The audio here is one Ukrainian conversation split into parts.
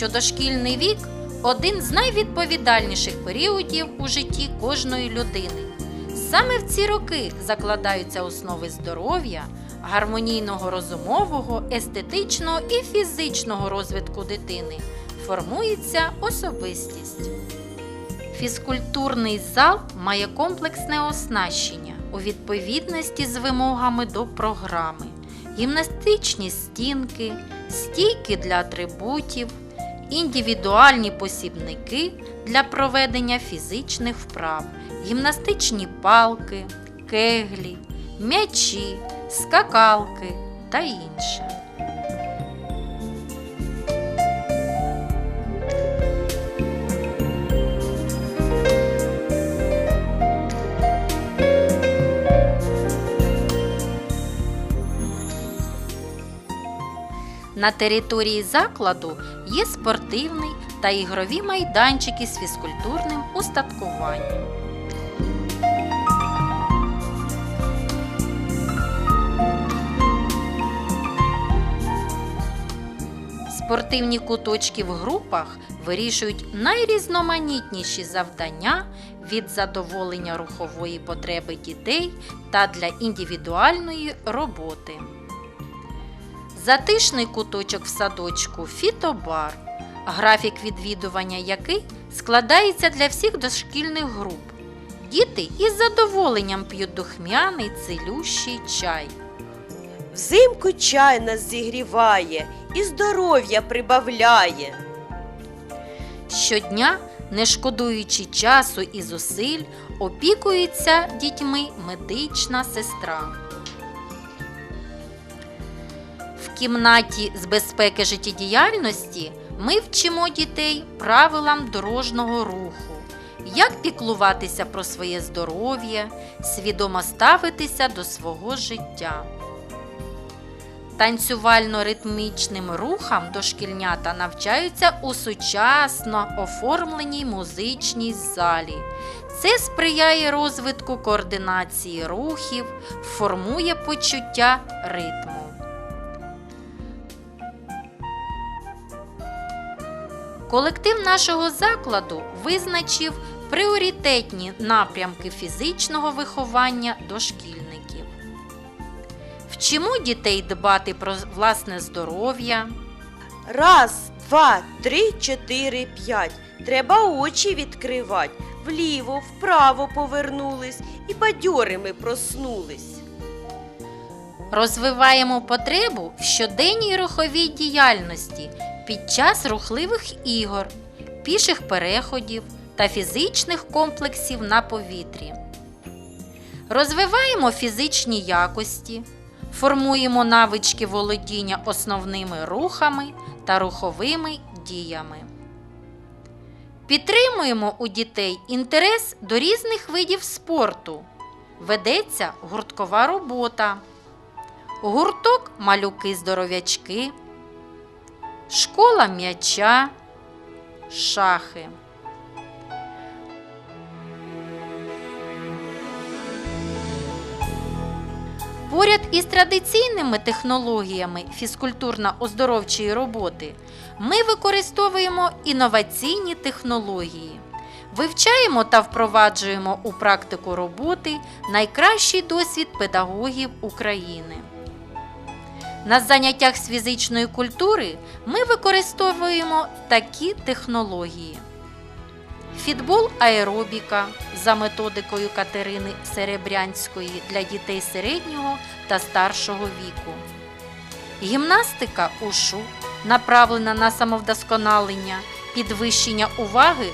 що дошкільний вік один з найвідповідальніших періодів у житті кожної людини. Саме в ці роки закладаються основи здоров'я, гармонійного розумового, естетичного і фізичного розвитку дитини. Формується особистість. Фізкультурний зал має комплексне оснащення у відповідності з вимогами до програми, гімнастичні стінки, стійки для атрибутів, індивідуальні посібники для проведення фізичних вправ, гімнастичні палки, кеглі, м'ячі, скакалки та інше. На території закладу є спортивний та ігрові майданчики з фізкультурним устаткуванням. Спортивні куточки в групах вирішують найрізноманітніші завдання від задоволення рухової потреби дітей та для індивідуальної роботи. Затишний куточок в садочку фітобар, графік відвідування який складається для всіх дошкільних груп. Діти із задоволенням п'ють духмяний цілющий чай. Взимку чай нас зігріває і здоров'я прибавляє. Щодня, не шкодуючи часу і зусиль, опікується дітьми медична сестра. Кімнаті з безпеки життєдіяльності ми вчимо дітей правилам дорожнього руху, як піклуватися про своє здоров'я, свідомо ставитися до свого життя. Танцювально-ритмічним рухам дошкільнята навчаються у сучасно оформленій музичній залі. Це сприяє розвитку координації рухів, формує почуття ритму. Колектив нашого закладу визначив пріоритетні напрямки фізичного виховання дошкільників. Вчимо дітей дбати про власне здоров'я, Раз, два, три, чотири, п'ять. Треба очі відкривати. Вліво, вправо повернулись і бадьорими проснулись. розвиваємо потребу в щоденній руховій діяльності під час рухливих ігор, піших переходів та фізичних комплексів на повітрі. Розвиваємо фізичні якості, формуємо навички володіння основними рухами та руховими діями. Підтримуємо у дітей інтерес до різних видів спорту. Ведеться гурткова робота. Гурток малюки-здоров'ячки, школа м'яча, шахи. Поряд із традиційними технологіями фізкультурно-оздоровчої роботи ми використовуємо інноваційні технології. Вивчаємо та впроваджуємо у практику роботи найкращий досвід педагогів України. На заняттях з фізичної культури ми використовуємо такі технології: фітбол аеробіка за методикою Катерини Серебрянської для дітей середнього та старшого віку, гімнастика ушу направлена на самовдосконалення, підвищення уваги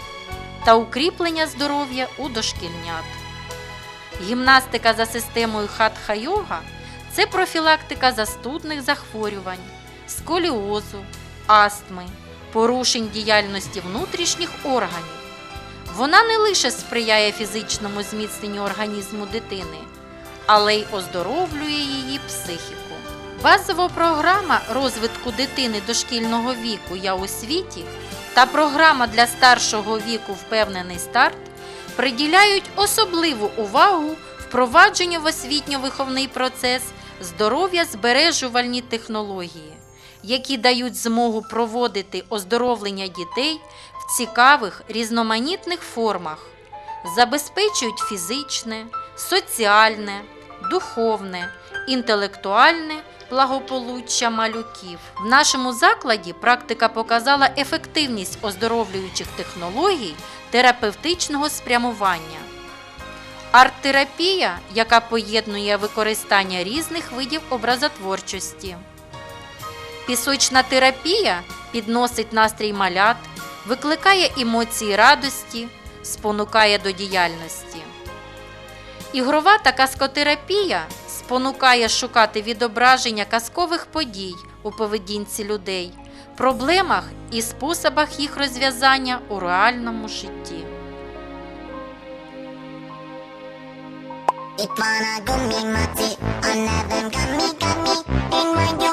та укріплення здоров'я у дошкільнят. Гімнастика за системою хатха-йога це профілактика застудних захворювань, сколіозу, астми, порушень діяльності внутрішніх органів. Вона не лише сприяє фізичному зміцненню організму дитини, але й оздоровлює її психіку. Базова програма розвитку дитини дошкільного віку Я у світі та програма для старшого віку Впевнений старт приділяють особливу увагу впровадженню в освітньо-виховний процес здоров'я збережувальні технології, які дають змогу проводити оздоровлення дітей в цікавих різноманітних формах, забезпечують фізичне, соціальне, духовне, інтелектуальне благополуччя малюків. В нашому закладі практика показала ефективність оздоровлюючих технологій терапевтичного спрямування. Арт-терапія, яка поєднує використання різних видів образотворчості. Пісочна терапія підносить настрій малят, викликає емоції радості, спонукає до діяльності. Ігрова та казкотерапія спонукає шукати відображення казкових подій у поведінці людей, проблемах і способах їх розв'язання у реальному житті. Ipana gummi matzi, on them gummy gummy in my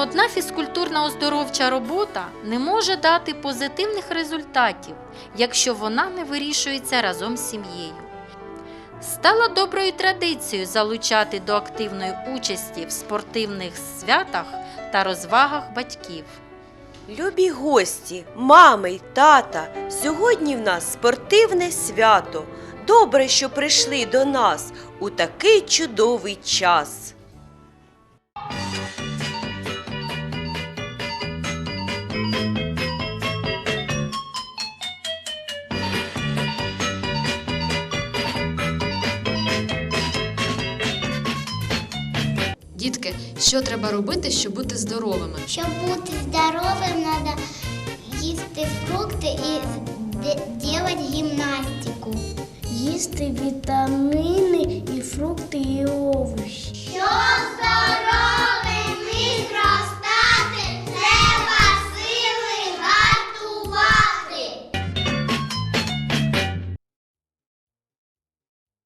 одна фізкультурна оздоровча робота не може дати позитивних результатів, якщо вона не вирішується разом з сім'єю. Стало доброю традицією залучати до активної участі в спортивних святах та розвагах батьків. Любі гості, мами й тата, сьогодні в нас спортивне свято. Добре, що прийшли до нас у такий чудовий час. Дітки, що треба робити, щоб бути здоровими? Щоб бути здоровим, треба їсти фрукти і робити гімнастику. Їсти вітаміни